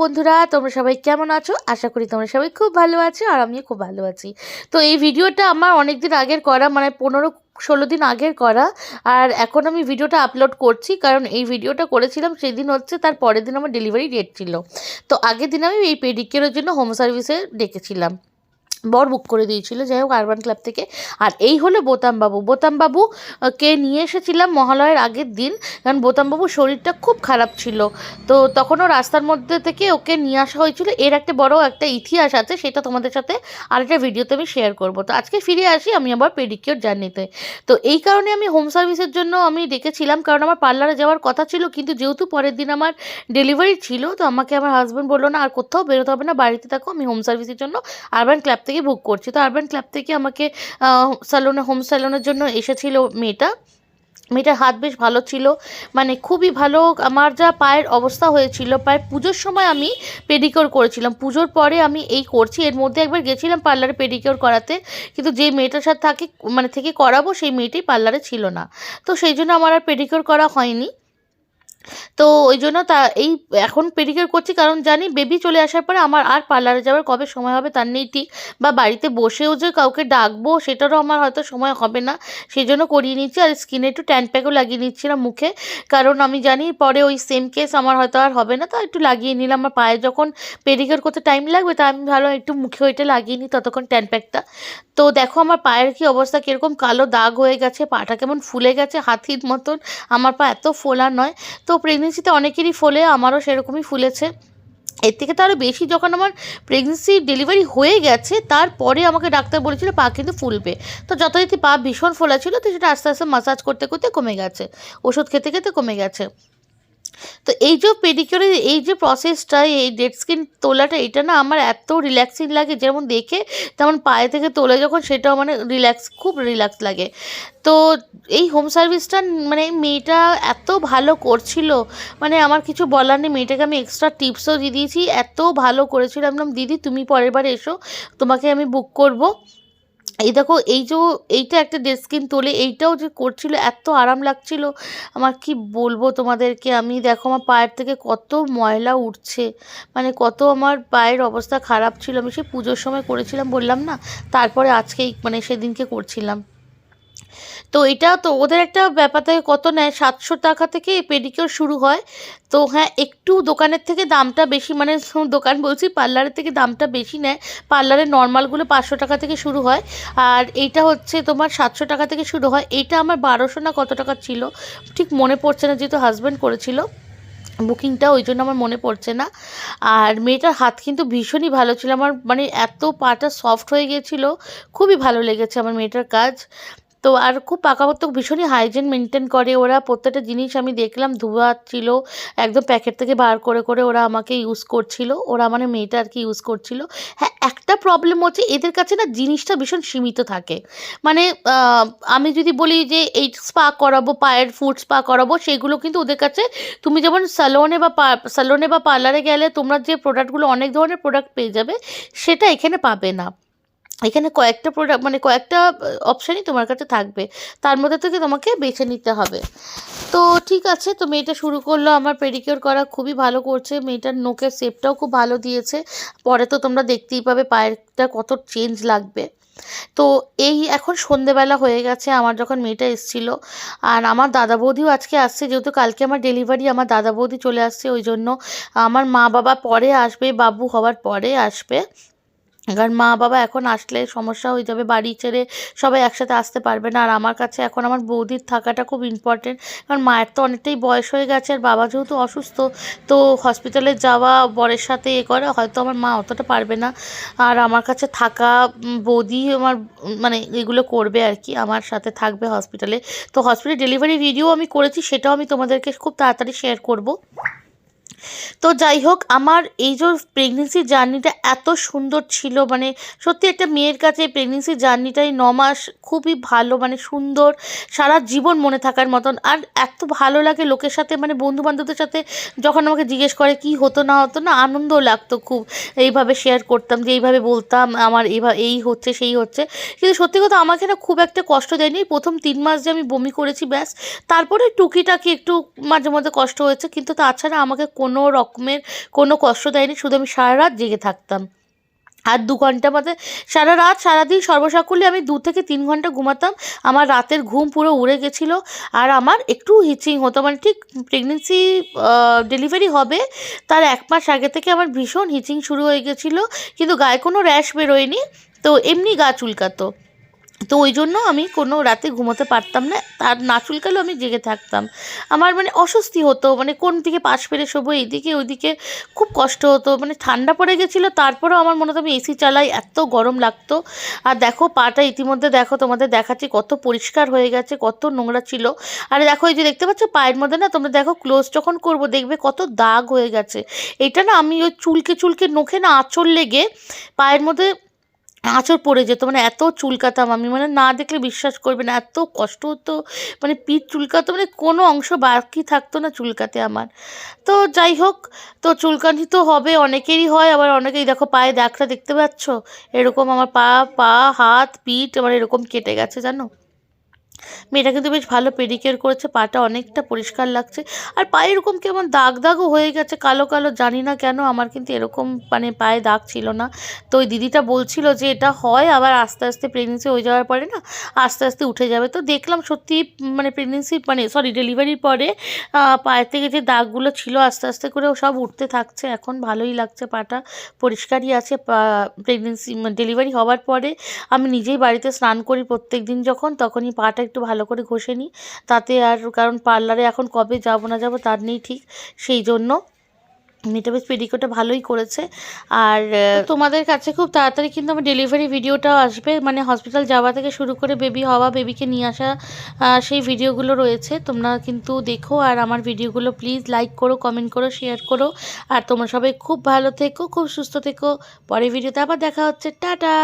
বন্ধুরা, তোমরা সবাই কেমন আছো? আশা করি তোমরা সবাই খুব ভালো আছো আর আমিও খুব ভালো আছি। তো এই ভিডিওটা আমার অনেক দিন আগের করা মানে পনেরো ষোলো দিন আগের করা আর এখন আমি ভিডিওটা আপলোড করছি কারণ এই ভিডিওটা করেছিলাম সেদিন হচ্ছে তার পরের দিন আমার ডেলিভারি ডেট ছিল। তো আগের দিন আমি এই পেডিকের জন্য হোম সার্ভিসে ডেকেছিলাম। বর বুক করে দিয়েছিল যাই হোক আরবান ক্লাব থেকে। আর এই হলো বোতামবাবু। বোতামবাবু আহ, কে নিয়ে এসেছিলাম মহালয়ের আগের দিন কারণ বোতামবাবুর শরীরটা খুব খারাপ ছিল। তো তখনও রাস্তার মধ্যে থেকে ওকে নিয়ে আসা হয়েছিল। এর একটা বড় একটা ইতিহাস আছে সেটা তোমাদের সাথে আরেকটা ভিডিওতে আমি শেয়ার করব। তো আজকে ফিরে আসি আমি আবার পেডিকিওর জার্নিতে তো এই কারণে আমি হোম সার্ভিসের জন্য আমি ডেকেছিলাম কারণ আমার পার্লারে যাওয়ার কথা ছিল কিন্তু যেহেতু পরের দিন আমার ডেলিভারি ছিল তো আমাকে আমার হাজব্যান্ড বলল না আর কোথাও বেরোতে হবে না বাড়িতে থাকো আমি হোম সার্ভিসের জন্য আরবান ক্লাব থেকে বুক করছি। তো আরবান ক্লাব থেকে আমাকে স্যালুনে হোম স্যালুনের জন্য এসেছিল মেয়েটা। মেয়েটার হাত বেশ ভালো ছিল। মানে খুবই ভালো, আমার যা পায়ের অবস্থা হয়েছিল, প্রায় পুজোর সময় আমি পেডিকিওর করেছিলাম। পুজোর পরে আমি এই করছি। এর মধ্যে একবার গেছিলাম পার্লারে পেডিকিওর করাতে। কিন্তু যে মেয়েটার সাথে থাকে মানে থেকে করাবো, সেই মেয়েটি পার্লারে ছিল না। তো সেই জন্য আমার আর পেডিকিওর করা হয়নি। তো ওই জন্য তা, এই এখন পেডিকিওর করছি কারণ জানি বেবি চলে আসার পরে আমার আর পার্লারে যাওয়ার কবে সময় হবে তার নেই ঠিক। বা বাড়িতে বসেও যে কাউকে ডাকবো সেটারও আমার হয়তো সময় হবে না। সেই জন্য করিয়ে নিচ্ছি আর স্কিনে একটু ট্যান প্যাকও লাগিয়ে নিচ্ছিলাম মুখে। কারণ আমি জানি পরে ওই সেম কেস আমার হয়তো আর হবে না, তো একটু লাগিয়ে নিলাম। আমার পায়ে যখন পেডিকিওর করতে টাইম লাগবে তা আমি ভালো একটু মুখে ওইটা লাগিয়ে নিই ততক্ষণ ট্যান প্যাকটা তো দেখো আমার পায়ের কি অবস্থা, কীরকম কালো দাগ হয়ে গেছে, পাটা কেমন ফুলে গেছে হাতির মতন। আমার পা এত ফোলা নয়। তো প্রেগনেন্সিতে অনেকেরই ফলে আমারও সেরকমই ফুলেছে। এর থেকে তো আরও বেশি যখন আমার প্রেগনেন্সি ডেলিভারি হয়ে গেছে, তারপরে আমাকে ডাক্তার বলেছিল, পা কিন্তু ফুলবে। তো যথারীতি পা ভীষণ ফোলা ছিল তো সেটা আস্তে আস্তে মাসাজ করতে করতে কমে গেছে। ওষুধ খেতে খেতে কমে গেছে। তো এই যে পেডিকিউরের এই যে প্রসেসটা এই ডেড স্কিন তোলাটা, এটা না আমার এত রিল্যাক্সিং লাগে, যেমন দেখে তেমন পায়ে থেকে তোলে যখন সেটাও মানে রিল্যাক্স খুব রিল্যাক্স লাগে। তো এই হোম সার্ভিসটা মানে মেয়েটা এত ভালো করছিল মানে আমার কিছু বলার নেই, মেয়েটাকে আমি এক্সট্রা টিপসও দিয়ে দিয়েছি, এত ভালো করেছিল। আমি দিদি, তুমি পরের বার এসো, তোমাকে আমি বুক করব। এই দেখো, এই যে এইটা একটা ডেস্কিন তোলে, এইটাও যে করছিল, এত আরাম লাগছিল। আমার কি বলব তোমাদেরকে, আমি দেখো আমার পায়ের থেকে কত ময়লা উঠছে। মানে কত আমার পায়ের অবস্থা খারাপ ছিল। আমি সে পুজোর সময় করেছিলাম, বললাম না, তারপরে আজকেই মানে সেদিনকে করছিলাম। তো এটা তো ওদের একটা ব্যাপার থাকে, কত নেয়? সাতশো টাকা থেকে পেডিকিওর শুরু হয়। তো হ্যাঁ একটু দোকানের থেকে দামটা বেশি মানে দোকান বলছি, পার্লারের থেকে দামটা বেশি নেয়। পার্লারের নর্মালগুলো পাঁচশো টাকা থেকে শুরু হয়। আর এইটা হচ্ছে তোমার সাতশো টাকা থেকে শুরু হয়। এইটা আমার বারোশো না কত টাকা ছিল? ঠিক মনে পড়ছে না, যেহেতু হাজব্যান্ড করেছিল। বুকিংটা ওই জন্য আমার মনে পড়ছে না। আর মেয়েটার হাত কিন্তু ভীষণই ভালো ছিল। আমার মানে এত পাটা সফট হয়ে গিয়েছিল। খুবই ভালো লেগেছে আমার মেয়েটার কাজ। তো আর খুব পাকাপোক্ত ভীষণই হাইজিন মেনটেন করে ওরা। প্রত্যেকটা জিনিস আমি দেখলাম, ধোয়া ছিল, একদম প্যাকেট থেকে বার করে করে ওরা আমাকে ইউজ করছিল। ওরা মানে মেয়েটা আর কি ইউজ করছিল। হ্যাঁ একটা প্রবলেম হচ্ছে এদের কাছে না জিনিসটা ভীষণ সীমিত থাকে। মানে আমি যদি বলি যে এই স্পা করাবো, পায়ের ফুড স্পা করাবো, সেগুলো কিন্তু ওদের কাছে, তুমি যেমন স্যালনে বা স্যালনে বা পার্লারে গেলে তোমরা যে প্রোডাক্টগুলো অনেক ধরনের প্রোডাক্ট পেয়ে যাবে, সেটা এখানে পাবে না। এখানে কয়েকটা প্রোডাক্ট মানে কয়েকটা অপশানই তোমার কাছে থাকবে। তার মধ্যে থেকে তোমাকে বেছে নিতে হবে। তো ঠিক আছে, তো মেয়েটা শুরু করল আমার পেডিকিওর করা, খুবই ভালো করছে। মেয়েটার নোকের শেপটাও খুব ভালো দিয়েছে। পরে তো তোমরা দেখতেই পাবে পায়েরটা কত চেঞ্জ লাগবে। তো এই এখন সন্ধেবেলা হয়ে গেছে, আমার যখন মেয়েটা এসছিল। আর আমার দাদা বৌদিও আজকে আসছে, যেহেতু কালকে আমার ডেলিভারি আমার দাদা বৌদি চলে আসছে, ওই জন্য আমার মা বাবা পরে আসবে, বাবু হওয়ার পরে আসবে। কারণ মা বাবা এখন আসলে সমস্যা হয়ে যাবে বাড়ি ছেড়ে সবাই একসাথে আসতে পারবে না। আর আমার কাছে এখন আমার বৌদির থাকাটা খুব ইম্পর্টেন্ট কারণ মায়ের তো অনেকটাই বয়স হয়ে গেছে আর বাবা যেহেতু অসুস্থ, তো হসপিটালে যাওয়া বরের সাথে এ করা হয়তো আমার মা অতটা পারবে না। আর আমার কাছে থাকা বৌদি আমার মানে এগুলো করবে আর কি, আমার সাথে থাকবে হসপিটালে তো হসপিটাল ডেলিভারি ভিডিও আমি করেছি, সেটাও আমি তোমাদেরকে খুব তাড়াতাড়ি শেয়ার করব। তো যাই হোক, আমার এই যে প্রেগনেন্সি জার্নিটা এত সুন্দর ছিল মানে সত্যি একটা মেয়ের কাছে প্রেগনেন্সি জার্নিটাই ন মাস খুবই ভালো মানে সুন্দর, সারা জীবন মনে থাকার মতন। আর এত ভালো লাগে লোকের সাথে মানে বন্ধু বান্ধবদের সাথে যখন আমাকে জিজ্ঞেস করে কি হতো না হতো না আনন্দ লাগতো খুব। এইভাবে শেয়ার করতাম যে এইভাবে বলতাম, আমার এইভাবে এই হচ্ছে, সেই হচ্ছে। কিন্তু সত্যি কথা আমাকে না খুব একটা কষ্ট দেয়নি। প্রথম তিন মাস যে আমি বমি করেছি, ব্যাস। তারপরে টুকিটাকি একটু মাঝে মধ্যে কষ্ট হয়েছে, কিন্তু তাছাড়া আমাকে কোনো রকমের কোনো কষ্ট দেয়নি, শুধু আমি সারা রাত জেগে থাকতাম। আর দু ঘণ্টা মধ্যে সারা রাত, সারাদিন সর্বসাকুল্যে আমি দু থেকে তিন ঘণ্টা ঘুমাতাম। আমার রাতের ঘুম পুরো উড়ে গেছিল। আর আমার একটু হিচিং হতো মানে ঠিক প্রেগনেন্সি ডেলিভারি হবে, তার এক মাস আগে থেকে আমার ভীষণ হিচিং শুরু হয়ে গেছিল। কিন্তু গায়ে কোনো র্যাশ বেরোয়নি, তো এমনি গা চুলকাতো। তো ওই জন্য আমি কোনো রাতে ঘুমোতে পারতাম না। তার না চুলকালেও আমি জেগে থাকতাম। আমার মানে অস্বস্তি হতো মানে কোন দিকে পাশ পেরে শোবো, এইদিকে ওইদিকে খুব কষ্ট হতো। মানে ঠান্ডা পড়ে গেছিল, তারপরেও আমার মনে হতো আমি এসি চালাই, এত গরম লাগতো। আর দেখো পাটা ইতিমধ্যে দেখো তোমাদের দেখাচ্ছি কত পরিষ্কার হয়ে গেছে, কত নোংরা ছিল। আর দেখো এই যে দেখতে পাচ্ছ পায়ের মধ্যে না, তোমরা দেখো ক্লোজ যখন করব দেখবে কত দাগ হয়ে গেছে। এটা না আমি ওই চুলকে চুলকে নখে না আঁচড় লেগে পায়ের মধ্যে আঁচড় পড়ে যেত মানে এত চুলকাতাম আমি মানে না দেখলে বিশ্বাস করবে না, এত কষ্ট হতো মানে পিঠ চুলকাতো মানে কোনো অংশ বাকি থাকতো না চুলকাতে আমার। তো যাই হোক, তো চুলকানি তো হবে, অনেকেরই হয়, আবার অনেকেই দেখো পায়ে দাগটা দেখতে পাচ্ছ? এরকম আমার পা পা, হাত, পিঠ আমার এরকম কেটে গেছে, জানো? মেয়েটা কিন্তু বেশ ভালো পেডিকিওর করেছে, পাটা অনেকটা পরিষ্কার লাগছে। আর পায়ে এরকম কেমন দাগ দাগও হয়ে গেছে, কালো কালো জানি না কেন, আমার কিন্তু এরকম মানে পায়ে দাগ ছিল না। তো ওই দিদিটা বলছিল যে এটা হয়, আবার আস্তে আস্তে প্রেগনেন্সি হয়ে যাওয়ার পরে না আস্তে আস্তে উঠে যাবে। তো দেখলাম সত্যি মানে প্রেগনেন্সি মানে সরি ডেলিভারির পরে পায়ের থেকে যে দাগগুলো ছিল আস্তে আস্তে করে সব উঠতে থাকছে। এখন ভালোই লাগছে, পাটা পরিষ্কারই আছে প্রেগনেন্সি ডেলিভারি হওয়ার পরে আমি নিজেই বাড়িতে স্নান করি প্রত্যেক দিন যখন, তখনই পাটা একটু ভালো করে ঘষে নিই। তাতে আর কারণ পার্লারে এখন কবে যাব না যাব তার নেই ঠিক সেই জন্য। মেয়েটা বেশ পেডিকোটা ভালোই করেছে। আর তোমাদের কাছে খুব তাড়াতাড়ি কিন্তু আমার ডেলিভারি ভিডিওটাও আসবে। মানে হসপিটাল যাওয়া থেকে শুরু করে বেবি হওয়া, বেবিকে নিয়ে আসা সেই ভিডিওগুলো রয়েছে। তোমরা কিন্তু দেখো আর আমার ভিডিওগুলো প্লিজ লাইক করো, কমেন্ট করো, শেয়ার করো। আর তোমরা সবাই খুব ভালো থেকো, খুব সুস্থ থেকো। পরে ভিডিওতে আবার দেখা হচ্ছে। টাটা!